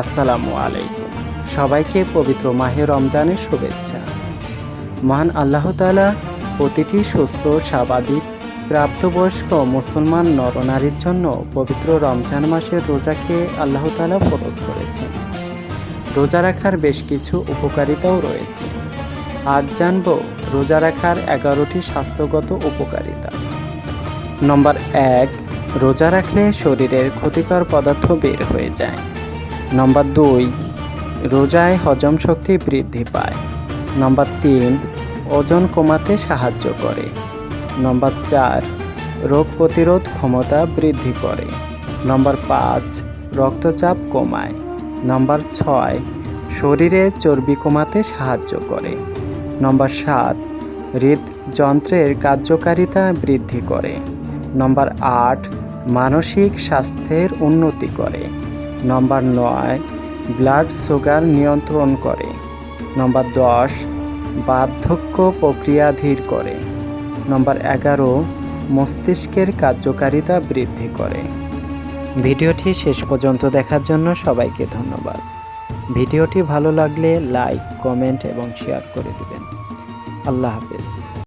আসসালামু আলাইকুম। সবাইকে পবিত্র মাহে রমজানের শুভেচ্ছা। মহান আল্লাহ তাআলা প্রতিটি সুস্থ, স্বাভাবিক, প্রাপ্তবয়স্ক মুসলমান নরনারীর জন্য পবিত্র রমজান মাসের রোজাকে আল্লাহ তাআলা ফরজ করেছেন। রোজা রাখার বেশ কিছু উপকারিতাও রয়েছে। আজ জানব রোজা রাখার এগারোটি স্বাস্থ্যগত উপকারিতা। নম্বর এক, রোজা রাখলে শরীরের ক্ষতিকর পদার্থ বের হয়ে যায়। নম্বর দুই, রোজায় হজম শক্তি বৃদ্ধি পায়। নম্বর তিন, ওজন কমাতে সাহায্য করে। নম্বর চার, রোগ প্রতিরোধ ক্ষমতা বৃদ্ধি করে। নম্বর পাঁচ, রক্তচাপ কমায়। নম্বর ছয়, শরীরে চর্বি কমাতে সাহায্য করে। নম্বর সাত, হৃদযন্ত্রের কার্যকারিতা বৃদ্ধি করে। নম্বর আট, মানসিক স্বাস্থ্যের উন্নতি করে। নম্বর নয়, ব্লাড সুগার নিয়ন্ত্রণ করে। নম্বর দশ, বার্ধক্য প্রক্রিয়া ধীর করে। নম্বর এগারো, মস্তিষ্কের কার্যকারিতা বৃদ্ধি করে। ভিডিওটি শেষ পর্যন্ত দেখার জন্য সবাইকে ধন্যবাদ। ভিডিওটি ভালো লাগলে লাইক, কমেন্ট এবং শেয়ার করে দিবেন। আল্লাহ হাফেজ।